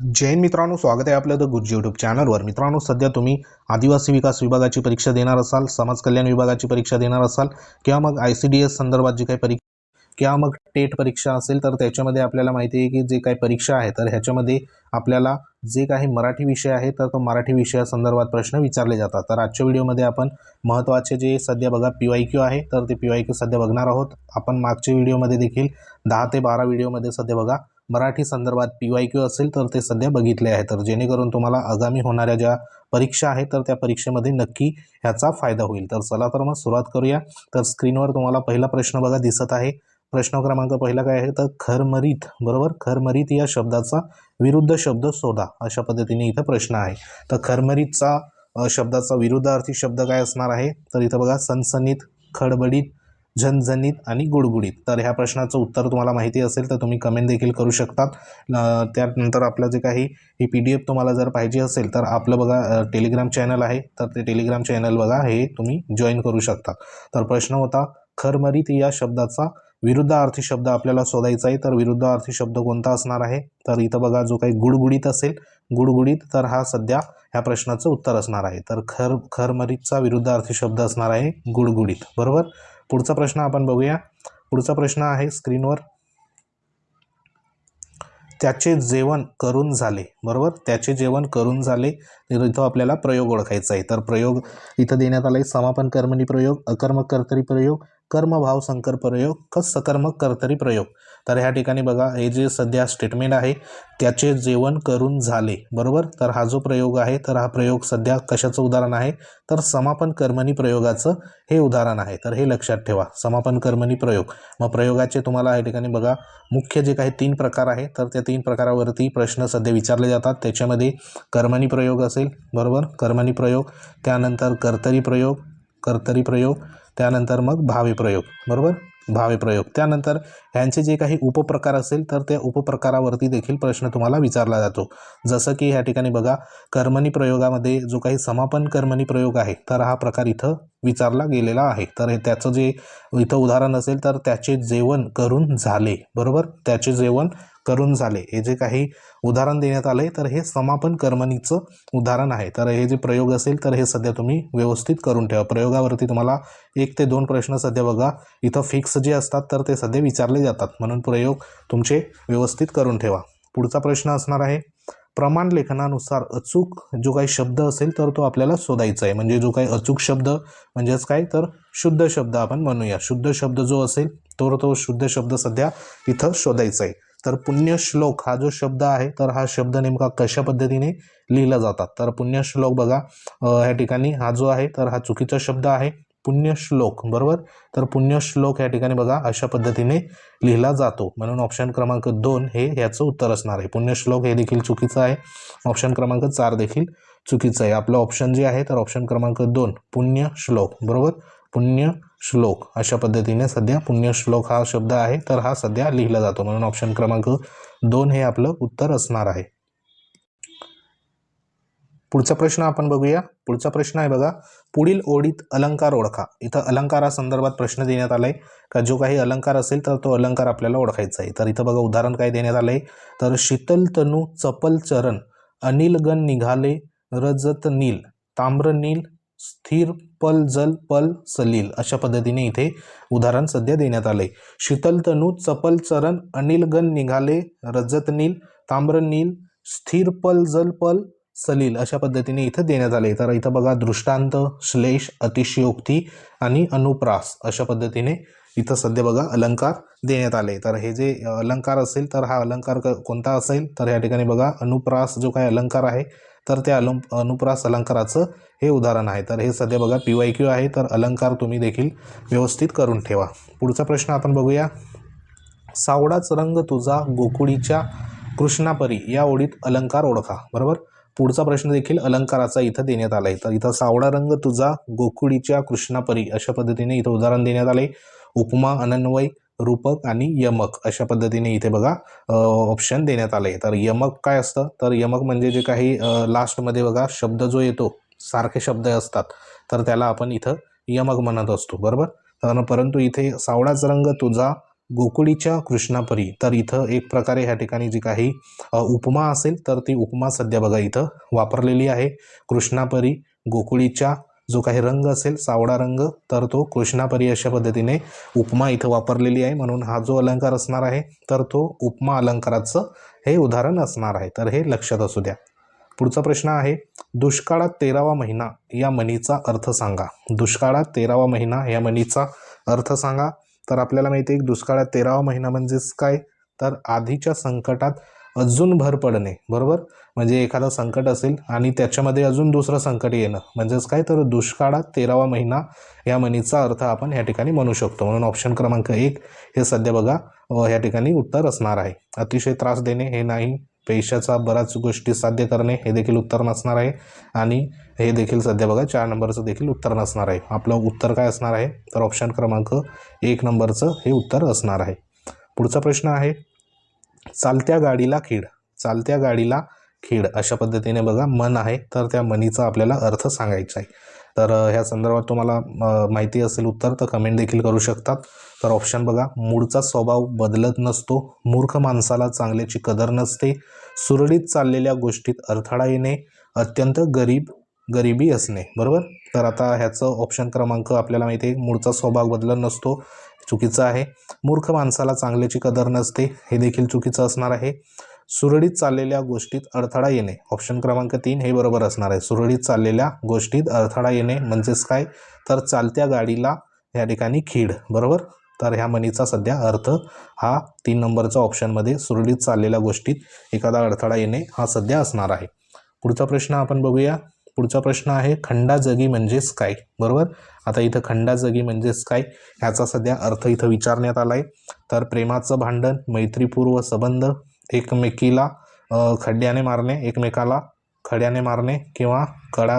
जैन मित्रांनो स्वागत आहे आपलं द गुरुजी यूट्यूब चॅनलवर मित्रांनो सध्या तुम्ही आदिवासी विकास विभागाची परीक्षा देणार असाल समाज कल्याण विभागाची परीक्षा देणार असाल किंवा मग आय सी डी एस संदर्भात जी काही परीक्षा किंवा मग टेट परीक्षा असेल तर त्याच्यामध्ये आपल्याला माहिती आहे की जे काही परीक्षा आहे तर ह्याच्यामध्ये आपल्याला जे काही मराठी विषय आहे तर तो मराठी विषयासंदर्भात प्रश्न विचारले जातात. तर आजच्या व्हिडिओमध्ये आपण महत्त्वाचे जे सध्या बघा पी वाय क्यू आहे तर ते पी वाय क्यू सध्या बघणार आहोत. आपण मागच्या व्हिडिओमध्ये देखील दहा ते बारा व्हिडिओमध्ये सध्या बघा मराठी संदर्भात पी वाय क्यू असेल तर ते सध्या बघितले आहे. तर जेणेकरून तुम्हाला आगामी होणाऱ्या ज्या परीक्षा आहेत तर त्या परीक्षेमध्ये नक्की ह्याचा फायदा होईल. तर चला तर मग सुरुवात करूया. तर स्क्रीनवर तुम्हाला पहिला प्रश्न बघा दिसत आहे. प्रश्न क्रमांक पहिला काय आहे? तर खरमरीत बरोबर? खरमरीत या शब्दाचा विरुद्ध शब्द शोधा. अशा पद्धतीने इथं प्रश्न आहे. तर खरमरीतचा शब्दाचा शब्दाचा विरुद्धार्थी शब्द काय असणार आहे? तर इथं बघा सनसनीत खडबडीत झणझणीत आणि गुडगुडीत. तर ह्या प्रश्नाचं उत्तर तुम्हाला माहिती असेल तर तुम्ही कमेंट देखील करू शकतात. त्यानंतर आपलं जे काही ही पी डी एफ तुम्हाला जर पाहिजे असेल तर आपलं बघा टेलिग्राम चॅनल आहे तर ते टेलिग्राम चॅनल बघा हे तुम्ही जॉईन करू शकता. तर प्रश्न होता खरमरीत या शब्दाचा विरुद्धार्थी शब्द आपल्याला शोधायचा आहे तर विरुद्धार्थी शब्द कोणता असणार आहे? तर इथं बघा जो काही गुडगुडीत असेल गुडगुडीत तर हा सध्या ह्या प्रश्नाचं उत्तर असणार आहे. तर खर खरमरीतचा विरुद्धार्थी शब्द असणार आहे गुडगुडीत. बरोबर? पुढचा प्रश्न आपण बघूया. पुढचा प्रश्न आहे स्क्रीनवर. त्याचे जेवण करून झाले बरोबर? त्याचे जेवण करून झाले. तर इथं आपल्याला प्रयोग ओळखायचा आहे. तर प्रयोग इथं देण्यात आला आहे समापन कर्मणी प्रयोग अकर्मक कर्तरी प्रयोग कर्मभाव संकर प्रयोग क सकर्मक कर्तरी प्रयोग. तर ह्या ठिकाणी बघा हे जे सध्या स्टेटमेंट आहे त्याचे जेवण करून झाले. बरोबर? तर हा जो प्रयोग आहे तर हा प्रयोग सध्या कशाचं उदाहरण आहे? तर समापन कर्मणी प्रयोगाचं हे उदाहरण आहे. तर हे लक्षात ठेवा समापन कर्मणी प्रयोग. मग प्रयोगाचे तुम्हाला या ठिकाणी बघा मुख्य जे काही तीन प्रकार आहे तर त्या तीन प्रकारावरती प्रश्न सध्या विचारले जातात. त्याच्यामध्ये कर्मणी प्रयोग असेल बरोबर? कर्मणी प्रयोग त्यानंतर कर्तरी प्रयोग कर्तरी प्रयोग त्यानंतर मग भावे प्रयोग बरोबर? भावे प्रयोग. त्यानंतर ह्यांचे जे काही उपप्रकार असेल तर त्या उपप्रकारावरती देखील प्रश्न तुम्हाला विचारला जातो. जसं की ह्या ठिकाणी बघा कर्मणी प्रयोगामध्ये जो काही समापन कर्मणी प्रयोग आहे तर हा प्रकार इथं विचारला गेलेला आहे. तर हे त्याचं जे इथं उदाहरण असेल तर त्याचे जेवण करून झाले बरोबर? त्याचे जेवण करून झाले. हे जे काही उदाहरण देण्यात आलं आहे तर हे समापन कर्मणीचं उदाहरण आहे. तर हे जे प्रयोग असेल तर हे सध्या तुम्ही व्यवस्थित करून ठेवा. प्रयोगावरती तुम्हाला एक ते दोन प्रश्न सध्या बघा. इथं फिक्स जे असतात तर ते सध्या विचारले जातात. म्हणून प्रयोग तुमचे व्यवस्थित करून ठेवा. पुढचा प्रश्न असणार आहे. प्रमाण लेखनानुसार अचूक जो काही शब्द असेल तर तो आपल्याला शोधायचा आहे. म्हणजे जो काही अचूक शब्द म्हणजेच काय? तर शुद्ध शब्द आपण म्हणूया. शुद्ध शब्द जो असेल तो तो शुद्ध शब्द सध्या इथं शोधायचा आहे. तर पुण्यश्लोक हा जो शब्द आहे तर हा शब्द नेमका कशा पद्धतीने लिहिला जातात? तर पुण्यश्लोक बघा ह्या ठिकाणी हा जो आहे तर हा चुकीचा शब्द आहे. पुण्यश्लोक बरोबर? तर पुण्यश्लोक या ठिकाणी बघा अशा पद्धतीने लिहिला जातो. म्हणून ऑप्शन क्रमांक दोन हे ह्याचं उत्तर असणार आहे. पुण्यश्लोक हे देखील चुकीचं आहे. ऑप्शन क्रमांक चार देखील चुकीचं आहे. आपलं ऑप्शन जे आहे तर ऑप्शन क्रमांक दोन पुण्यश्लोक बरोबर? पुण्य श्लोक. अशा पद्धतीने सध्या पुण्यश्लोक हा शब्द आहे तर हा सध्या लिहिला जातो. म्हणून ऑप्शन क्रमांक दोन हे आपलं उत्तर असणार आहे. पुढचा प्रश्न आपण बघूया. पुढचा प्रश्न आहे बघा पुढील ओळीत अलंकार ओळखा. इथं अलंकारासंदर्भात प्रश्न देण्यात आलाय. का जो काही अलंकार असेल तर तो अलंकार आपल्याला ओळखायचा आहे. तर इथं बघा उदाहरण काय देण्यात आलंय? तर शीतल तनू चपल चरण अनिलगण निघाले रजत नील ताम्र नील स्थिर पल जल पल सलील अशा पद्धतीने इथे उदाहरण सध्या देण्यात आले शीतल तनू चपल चरण अनिलगन निघाले रजत नील ताम्र नील स्थिर पल जल पल सलील अशा पद्धतीने इथं देण्यात आले तर इथं बघा दृष्टांत श्लेष अतिशयोक्ती आणि अनुप्रास अशा पद्धतीने इथं सध्या बघा अलंकार देण्यात आले तर हे जे अलंकार असेल तर हा अलंकार कोणता असेल? तर या ठिकाणी बघा अनुप्रास जो काही अलंकार आहे तर त्या अलं अनुप्रास अलंकाराचं हे उदाहरण आहे. तर हे सध्या बघा पी वाय क्यू आहे. तर अलंकार तुम्ही देखील व्यवस्थित करून ठेवा. पुढचा प्रश्न आपण बघूया. सावडाच रंग तुझा गोकुळीच्या कृष्णापरी या ओळीत अलंकार ओळखा. बरोबर? पुढचा प्रश्न देखील अलंकाराचा इथं देण्यात आला आहे तर इथं सावडा रंग तुझा गोकुळीच्या कृष्णापरी अशा पद्धतीने इथं उदाहरण देण्यात आले उपमा अनन्वय रूपक आणि यमक अशा पद्धतीने इथे बघा ऑप्शन देण्यात आले तर यमक काय असतं? तर यमक म्हणजे जे काही लास्टमध्ये बघा शब्द जो येतो सारखे शब्द असतात. तर त्याला आपण इथं यमक म्हणत असतो. बरोबर? तर परंतु इथे सावळाच रंग तुझा गोकुळीच्या कृष्णापरी. तर इथं एक प्रकारे ह्या ठिकाणी जी काही उपमा असेल तर ती उपमा सध्या बघा इथं वापरलेली आहे. कृष्णापरी गोकुळीच्या जो काही रंग असेल सावळा रंग तर तो कृष्णापरी अशा पद्धतीने उपमा इथं वापरलेली आहे. म्हणून हा जो अलंकार असणार आहे तर तो उपमा अलंकाराचं हे उदाहरण असणार आहे. तर हे लक्षात असू द्या. पुढचा प्रश्न आहे दुष्काळात तेरावा महिना या म्हणीचा अर्थ सांगा. दुष्काळात तेरावा महिना या म्हणीचा अर्थ सांगा. तर आपल्याला माहिती आहे की दुष्काळात तेरावा महिना म्हणजेच काय? तर आधीच्या संकटात अजून भर पडणे बरोबर? म्हणजे एखादा संकट असेल आणि त्याच्यामध्ये अजून दुसरं संकट येणं म्हणजेच काय? तर दुष्काळात तेरावा महिना या म्हणीचा अर्थ आपण ह्या ठिकाणी म्हणू शकतो. म्हणून ऑप्शन क्रमांक एक हे सध्या बघा ह्या ठिकाणी उत्तर असणार आहे. अतिशय त्रास देणे हे नाही पैशाचा बऱ्याच गोष्टी साध्य करणे हे देखील उत्तर नसणार आहे. आणि हे देखील सध्या बघा चार नंबरचं देखील उत्तर नसणार आहे. आपलं उत्तर काय असणार आहे? तर ऑप्शन क्रमांक एक नंबरचं हे उत्तर असणार आहे. पुढचा प्रश्न आहे चालत्या गाडीला खेड चालत्या गाडीला खेड अशा पद्धतीने बघा मन आहे तर त्या मनीचा आपल्याला अर्थ सांगायचा आहे. तर ह्या संदर्भात तुम्हाला माहिती असेल उत्तर तर कमेंट देखील करू शकतात. तर ऑप्शन बघा मूळचा स्वभाव बदलत नसतो. मूर्ख माणसाला चांगल्याची कदर नसते. सुरळीत चाललेल्या गोष्टीत अडथळा येणे अत्यंत गरीब गरिबी असणे बरोबर? तर आता ह्याचं ऑप्शन क्रमांक आपल्याला माहिती आहे मूळचा स्वभाव बदलत नसतो चुकीचं आहे. मूर्ख माणसाला चांगल्याची कदर नसते हे देखील चुकीचं असणार आहे. सुरळीत चाललेल्या गोष्टीत अडथळा येणे ऑप्शन क्रमांक तीन हे बरोबर असणार आहे. सुरळीत चाललेल्या गोष्टीत अडथळा येणे म्हणजेच काय? तर चालत्या गाडीला या ठिकाणी खीड बरोबर? तर ह्या म्हणीचा सध्या अर्थ हा तीन नंबरच्या ऑप्शनमध्ये सुरळीत चाललेल्या गोष्टीत एखादा अडथळा येणे हा सध्या असणार आहे. पुढचा प्रश्न आपण बघूया. पुढचा प्रश्न आहे खंडाजगी म्हणजेच काय बरोबर? आता इथं खंडाजगी म्हणजेच काय ह्याचा सध्या अर्थ इथं विचारण्यात आला आहे तर प्रेमाचं भांडण मैत्रीपूर्व संबंध एकमेकीला खड्ड्याने मारणे एकमेकाला खड्याने मारणे किंवा कडा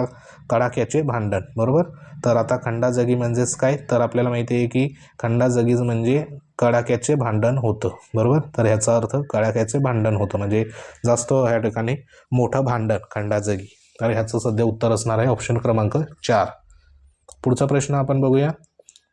कडाक्याचे भांडण. बरोबर? तर आता खंडाजगी म्हणजेच काय तर आपल्याला माहिती आहे की खंडाजगीज म्हणजे कडाक्याचे भांडण होतं. बरोबर? तर ह्याचा अर्थ कडाक्याचे भांडण होतं. म्हणजे जास्त ह्या ठिकाणी मोठं भांडण खंडाजगी तर ह्याचं सध्या उत्तर असणार आहे ऑप्शन क्रमांक चार. पुढचा प्रश्न आपण बघूया.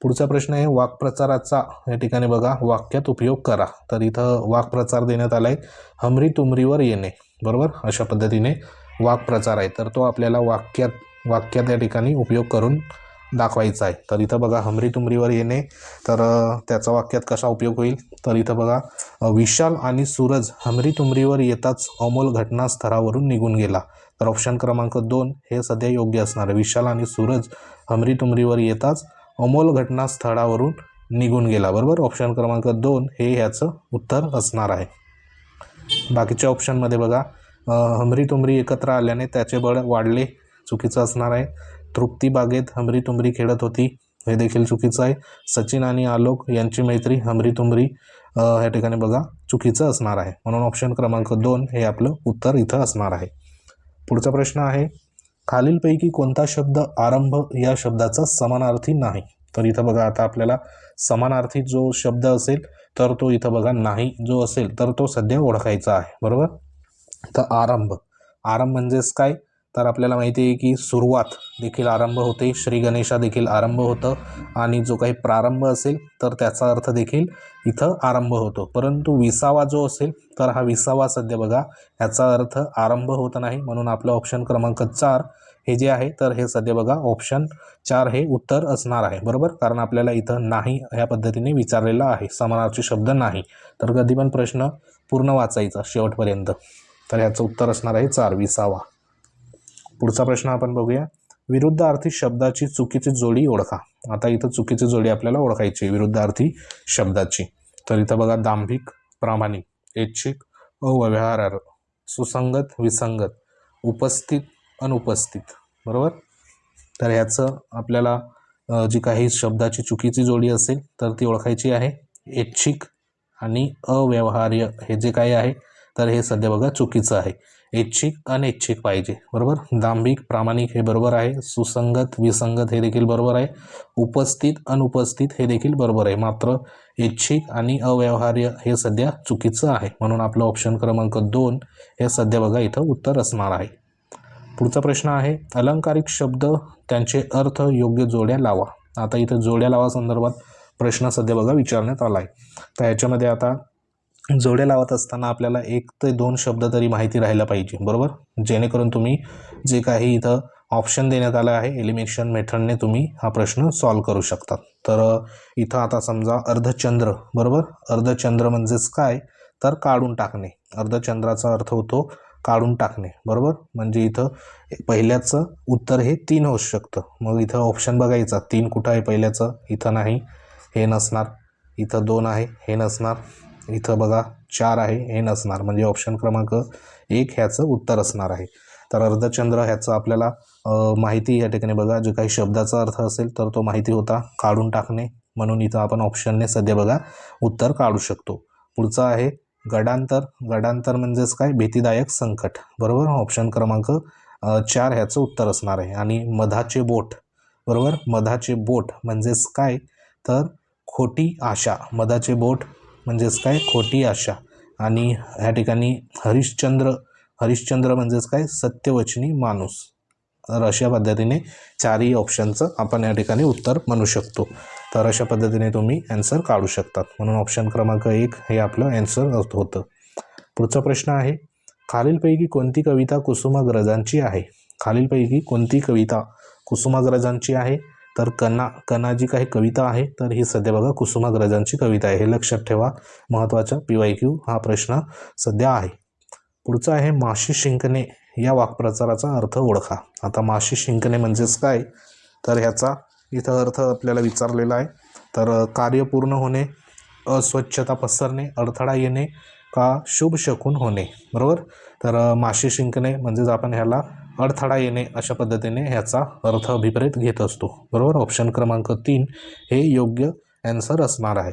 पुढचा प्रश्न आहे वाक्प्रचाराचा या ठिकाणी बघा वाक्यात उपयोग करा. तर इथं वाक्प्रचार देण्यात आला आहे हमरी तुमरीवर येणे. बरोबर? अशा पद्धतीने वाक्प्रचार आहे. तर तो आपल्याला वाक्यात वाक्यात या ठिकाणी उपयोग करून दाखवायचा आहे. तर इथं बघा हमरी तुमरीवर येणे. तर त्याचा वाक्यात कसा उपयोग होईल? तर इथं बघा विशाल आणि सूरज हमरी तुमरीवर येताच अमोल घटनास्थळावरून निघून गेला. तर ऑप्शन क्रमांक दोन हे सध्या योग्य असणार. आहे विशाल आणि सूरज हमरी तुमरीवर येताच अमोल घटनास्थळावरून निघून गेला. बरोबर? ऑप्शन क्रमांक दोन हे ह्याचं उत्तर असणार आहे. बाकीच्या ऑप्शनमध्ये बघा हमरी तुमरी एकत्र आल्याने त्याचे बळ वाढले चुकीचं असणार आहे. तृप्ती बागेत हमरी तुमरी खेळत होती हे देखील चुकीचं आहे. सचिन आणि आलोक यांची मैत्री हमरी तुमरी ह्या ठिकाणी बघा चुकीचं असणार आहे. म्हणून ऑप्शन क्रमांक दोन हे आपलं उत्तर इथं असणार आहे. पुढचा प्रश्न आहे खालीलपैकी कोणता शब्द आरंभ या शब्दाचा समानार्थी नाही? तर इथं बघा आता आपल्याला समानार्थी जो शब्द असेल तर तो इथं बघा नाही जो असेल तर तो सध्या ओळखायचा आहे. बरोबर? तर आरंभ. आरंभ म्हणजेच काय? तर आपल्याला माहिती आहे की सुरुवात देखील आरंभ होते. श्री गणेशा देखील आरंभ होतं आणि जो काही प्रारंभ असेल तर त्याचा अर्थ देखील इथं आरंभ होतो. परंतु विसावा जो असेल तर हा विसावा सध्या बघा याचा अर्थ आरंभ होत नाही. म्हणून आपलं ऑप्शन क्रमांक चार हे जे आहे तर हे सध्या बघा ऑप्शन चार हे उत्तर असणार आहे. बरोबर? कारण आपल्याला इथं नाही ह्या पद्धतीने विचारलेलं आहे. समानार्थी शब्द नाही. तर कधी पण प्रश्न पूर्ण वाचायचा शेवटपर्यंत. तर ह्याचं उत्तर असणार आहे चार विसावा. पुढचा प्रश्न आपण बघूया. विरुद्धार्थी शब्दाची चुकीची जोडी ओळखा. आता इथं चुकीची जोडी आपल्याला ओळखायची आहे विरुद्धार्थी शब्दाची. तर इथं बघा दांभिक प्रामाणिक ऐच्छिक अव्यवहार सुसंगत विसंगत उपस्थित अनुपस्थित. बरोबर? तर ह्याचं आपल्याला जी काही शब्दाची चुकीची जोडी असेल तर ती ओळखायची आहे. ऐच्छिक आणि अव्यवहार्य हे जे काही आहे तर हे सध्या बघा चुकीचं आहे. ऐच्छिक अनैच्छिक पाहिजे. बरोबर? दांभिक प्रामाणिक हे बरोबर आहे. सुसंगत विसंगत हे देखील बरोबर आहे. उपस्थित अनुपस्थित हे देखील बरोबर आहे. मात्र ऐच्छिक आणि अव्यवहार्य हे सध्या चुकीचं आहे. म्हणून आपलं ऑप्शन क्रमांक दोन हे सध्या बघा इथं उत्तर असणार आहे. पुढचा प्रश्न आहे अलंकारिक शब्द त्यांचे अर्थ योग्य जोड्या लावा. आता इथं जोड्या लावा संदर्भात प्रश्न सध्या बघा विचारण्यात आला आहे तर ह्याच्यामध्ये आता जोड्या लावत असताना आपल्याला एक ते दोन शब्द तरी माहिती राहायला पाहिजे बरोबर? जेणेकरून तुम्ही जे काही इथं ऑप्शन देण्यात आलं आहे एलिमिनेशन मेथडने तुम्ही हा प्रश्न सॉल्व करू शकतात तर इथं आता समजा अर्धचंद्र बरोबर? अर्धचंद्र म्हणजेच काय? तर काढून टाकणे. अर्धचंद्राचा अर्थ होतो काढून टाकणे बरोबर? म्हणजे इथं पहिल्याचं उत्तर हे तीन होऊ शकतं. मग इथं ऑप्शन बघायचा तीन कुठं आहे पहिल्याचं? इथं नाही हे नसणार. इथं दोन आहे हे नसणार. इथं बघा चार आहे हे नसणार. म्हणजे ऑप्शन क्रमांक एक ह्याचं उत्तर असणार आहे. तर अर्धचंद्र ह्याचं आपल्याला माहिती या ठिकाणी बघा. जो काही शब्दाचा अर्थ असेल तर तो माहिती होता. काढून टाकणे. म्हणून इथं आपण ऑप्शनने सध्या बघा उत्तर काढू शकतो. पुढचं आहे गडांतर. गडांतर म्हणजेच काय? भीतीदायक संकट. बरोबर? ऑप्शन क्रमांक चार ह्याचं उत्तर असणार आहे. आणि मधाचे बोट. बरोबर? मधाचे बोट म्हणजेच काय? तर खोटी आशा. मधाचे बोट म्हणजेच काय? खोटी आशा. आणि ह्या ठिकाणी हरिश्चंद्र हरिश्चंद्र म्हणजेच काय? सत्यवचनी माणूस. तर अशा पद्धतीने चारही ऑप्शनचं आपण या ठिकाणी उत्तर म्हणू शकतो. तर अशा पद्धतीने तुम्ही ॲन्सर काढू शकतात. म्हणून ऑप्शन क्रमांक एक हे आपलं ॲन्सर होतं. पुढचा प्रश्न आहे खालीलपैकी कोणती कविता कुसुमाग्रजांची आहे? खालीलपैकी कोणती कविता कुसुमाग्रजांची आहे? तर कना कना जी काही कविता आहे तर ही सध्या बघा कुसुमाग्रजांची कविता आहे. हे लक्षात ठेवा महत्त्वाचा पी वाय क्यू हा प्रश्न सध्या आहे. पुढचा आहे माशी शिंकणे या वाक्प्रचाराचा अर्थ ओळखा. आता माशी शिंकणे म्हणजेच काय? तर ह्याचा इथं अर्थ आपल्याला विचारलेला आहे. तर कार्य पूर्ण होणे अस्वच्छता पसरणे अडथळा येणे का शुभ शकून होणे? बरोबर? तर माशी शिंकणे म्हणजेच आपण ह्याला अडथळा येणे अशा पद्धतीने ह्याचा अर्थ अभिप्रेत घेत असतो. बरोबर? ऑप्शन क्रमांक तीन हे योग्य ॲन्सर असणार आहे.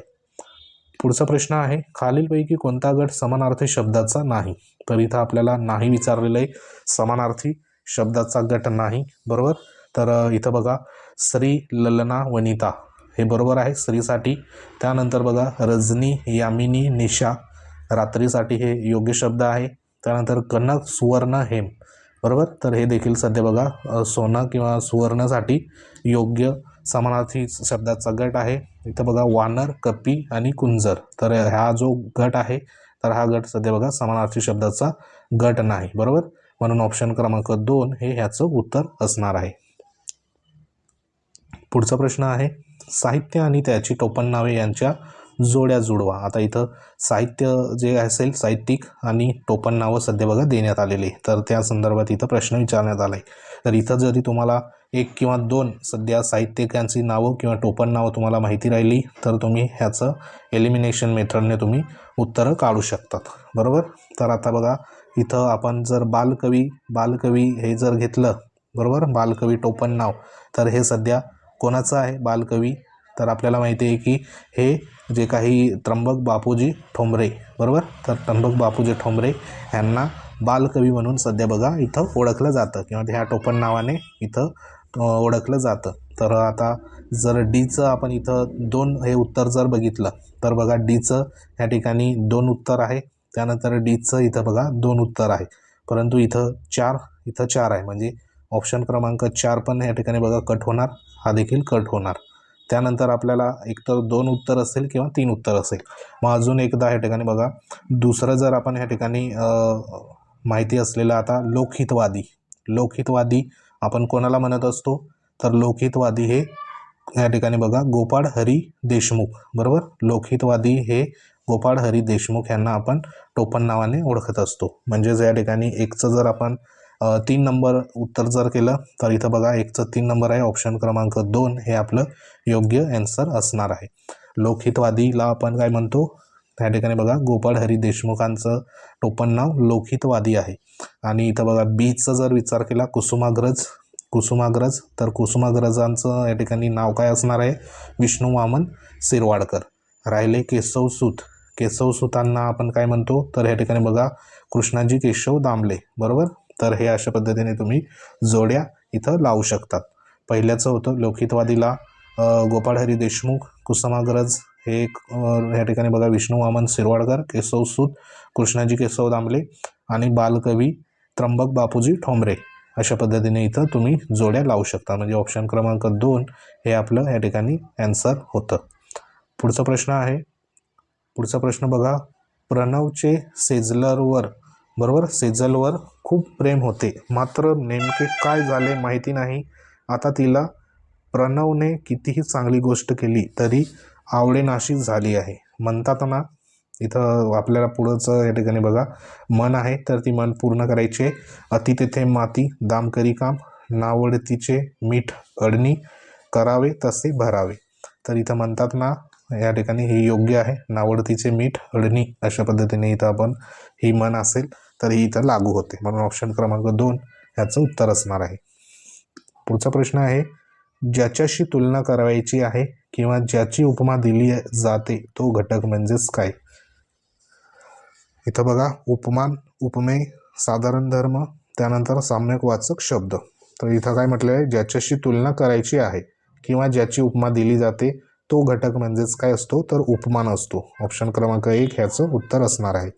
पुढचा प्रश्न आहे खालीलपैकी कोणता गट समानार्थी शब्दाचा नाही? तर इथं आपल्याला नाही विचारलेलं आहे समानार्थी शब्दाचा गट नाही. बरोबर? तर इथं बघा श्री ललना वनिता. हे बरोबर आहे स्त्रीसाठी त्यानंतर बघा रजनी यामिनी निशा. रात्रीसाठी हे योग्य शब्द आहे. त्यानंतर कनक सुवर्ण हेम. बरोबर? तर हे देखील सध्या बघा सोनं किंवा सुवर्णसाठी योग्य समानार्थी शब्दाचा गट आहे. इथं बघा वानर कपी आणि कुंजर. तर हा जो गट आहे तर हा गट सध्या बघा समानार्थी शब्दाचा गट नाही बरोबर? म्हणून ऑप्शन क्रमांक दोन हे ह्याचं उत्तर असणार आहे. पुढचा प्रश्न आहे साहित्य आणि त्याची टोपणनावे यांच्या जोड्या जुडवा. आता इथं साहित्य जे असेल साहित्यिक आणि टोपणनावं सध्या बघा देण्यात आलेले. तर त्या संदर्भात इथं प्रश्न विचारण्यात आला आहे तर इथं जरी तुम्हाला एक किंवा दोन सध्या साहित्यिकांची नावं किंवा टोपण नावं तुम्हाला माहिती राहिली तर तुम्ही ह्याचं एलिमिनेशन मेथडने तुम्ही उत्तरं काढू शकतात. बरोबर? तर आता बघा इथं आपण जर बालकवी बालकवी हे जर घेतलं बरोबर? बालकवी टोपण नाव तर हे सध्या कोणाचं आहे? बालकवी तर आपल्याला माहिती आहे की हे जे काही त्र्यंबक बापूजी ठोंबरे बरोबर? तर त्र्यंबक बापूजी ठोंबरे यांना बालकवी म्हणून सध्या बघा इथं ओळखलं जातं किंवा ह्या टोपण नावाने इथं ओळखलं जातं. तर आता जर डीचं आपण इथं दोन हे उत्तर जर बघितलं तर बघा डीचं ह्या ठिकाणी दोन उत्तर आहे त्यानंतर डीचं इथं बघा दोन उत्तर आहे. परंतु इथं चार इथं चार आहे. म्हणजे ऑप्शन क्रमांक चार पण या ठिकाणी बघा कट होणार हा देखील कट होणार. त्यानंतर आपल्याला एकतर दोन उत्तर असेल किंवा तीन उत्तर असेल. मग अजून एकदा ह्या ठिकाणी बघा. दुसरं जर आपण ह्या ठिकाणी माहिती असलेलं आता लोकहितवादी. लोकहितवादी आपण कोणाला म्हणत असतो? तर लोकहितवादी हे या ठिकाणी बघा गोपाळ हरी देशमुख. बरोबर? लोकहितवादी हे गोपाळ हरी देशमुख यांना आपण टोपण नावाने ओळखत असतो. म्हणजेच या ठिकाणी एकचं जर आपण तीन नंबर उत्तर जर केलं तर इथं बघा एकचं तीन नंबर आहे. ऑप्शन क्रमांक दोन हे आपलं योग्य ॲन्सर असणार आहे. लोकहितवादीला आपण काय म्हणतो? त्या ठिकाणी बघा गोपाळ हरी देशमुखांचं टोपण नाव लोकहितवादी आहे. आणि इथं बघा बीचं जर विचार केला कुसुमाग्रज कुसुमाग्रज तर कुसुमाग्रजांचं या ठिकाणी नाव काय असणार आहे? विष्णू वामन शिरवाडकर. राहिले केशवसूत सूत. आपण काय म्हणतो? तर या ठिकाणी बघा कृष्णाजी केशव दामले. बरोबर? तर हे अशा पद्धतीने तुम्ही जोड्या इथं लावू शकतात. पहिल्याचं होतं लोकहितवादीला गोपाळहरी देशमुख कुसुमाग्रज हे एक या ठिकाणी बघा विष्णू वामन शिरवाडकर केशव सूत कृष्णाजी केशव दामले आणि बालकवी त्र्यंबक बापूजी ठोंबरे अशा पद्धतीने इथं तुम्ही जोड्या लावू शकता. म्हणजे ऑप्शन क्रमांक दोन हे आपलं या ठिकाणी ॲन्सर होतं. पुढचा प्रश्न आहे. पुढचा प्रश्न बघा. प्रणवचे सेजलरवर बरोबर? सेजलवर खूप प्रेम होते. मात्र नेमके काय झाले माहिती नाही. आता तिला प्रणवने कितीही चांगली गोष्ट केली तरी आवडेनाशी झाली आहे. म्हणतात ना इथं आपल्याला पुढंचं या ठिकाणी बघा. मन आहे तर ती मन पूर्ण करायचे. अति तेथे माती दाम करी काम नावडतीचे मीठ अडणी करावे तसे भरावे. तर इथं म्हणतात ना या ठिकाणी हे योग्य आहे. नावडतीचे मीठ अडणी अशा पद्धतीने इथं आपण ही मन असेल. तर ही इथं लागू होते. म्हणून ऑप्शन क्रमांक दोन ह्याचं उत्तर असणार आहे. पुढचा प्रश्न आहे ज्याच्याशी तुलना करायची आहे किंवा ज्याची उपमा दिली जाते तो घटक म्हणजेच काय? इथं बघा उपमान उपमेय साधारण धर्म त्यानंतर साम्यक वाचक शब्द. तर इथं काय म्हटलं आहे ज्याच्याशी तुलना करायची आहे किंवा ज्याची उपमा दिली जाते तो घटक म्हणजेच काय असतो? तर उपमान असतो. ऑप्शन क्रमांक एक ह्याचं उत्तर असणार आहे.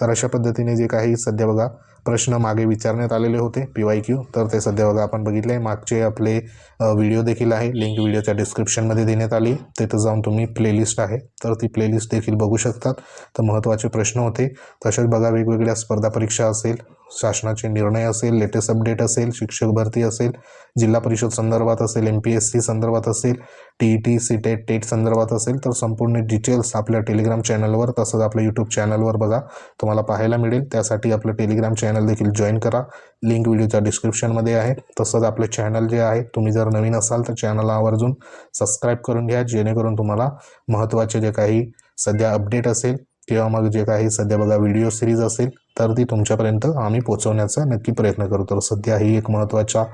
तर अशा पद्धतीने जे काही सध्या बघा प्रश्न मागे विचारण्यात आलेले होते पी वाय क्यू तर ते सध्या बघा आपण बघितले मागचे आपले व्हिडिओ देखील आहे. लिंक व्हिडिओच्या डिस्क्रिप्शनमध्ये देण्यात आली. तिथं जाऊन तुम्ही प्लेलिस्ट आहे. तर ती प्लेलिस्ट देखील बघू शकतात. तर महत्त्वाचे प्रश्न होते. तसेच बघा वेगवेगळ्या स्पर्धा परीक्षा असेल शासनाचे निर्णय असेल लेटेस्ट अपडेट असेल शिक्षक भरती असेल जिल्हा परिषद संदर्भात असेल एम पी एस सी संदर्भात असेल T E T C TET TET संदर्भात असेल तर संपूर्ण डिटेल्स आपल्या टेलिग्राम चॅनलवर तसंच आपल्या यूट्यूब चॅनलवर बघा. तुम्हाला पाहायला मिळेल. त्यासाठी आपलं टेलिग्राम चॅनल चॅनल देखील जॉईन करा. लिंक व्हिडिओच्या डिस्क्रिप्शनमध्ये आहे. तसंच आपलं चॅनल जे आहे तुम्ही जर नवीन असाल तर चॅनलला आवर्जून सबस्क्राईब करून घ्या. जेणेकरून तुम्हाला महत्त्वाचे जे काही सध्या अपडेट असेल किंवा मग जे काही सध्या बघा व्हिडिओ सिरीज असेल तर ती तुमच्यापर्यंत आम्ही पोहोचवण्याचा नक्की प्रयत्न करू तर सध्या ही एक महत्त्वाचा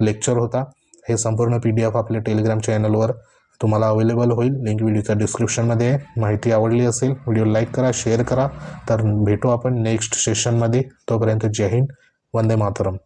लेक्चर होता. हे संपूर्ण पी डी एफ आपल्या टेलिग्राम चॅनलवर तुम्हाला अवेलेबल होईल. लिंक व्हिडिओच्या डिस्क्रिप्शनमध्ये आहे माहिती आवडली असेल व्हिडिओ लाईक करा शेअर करा. तर भेटू आपण नेक्स्ट सेशनमध्ये तोपर्यंत जय हिंद. वंदे मातरम.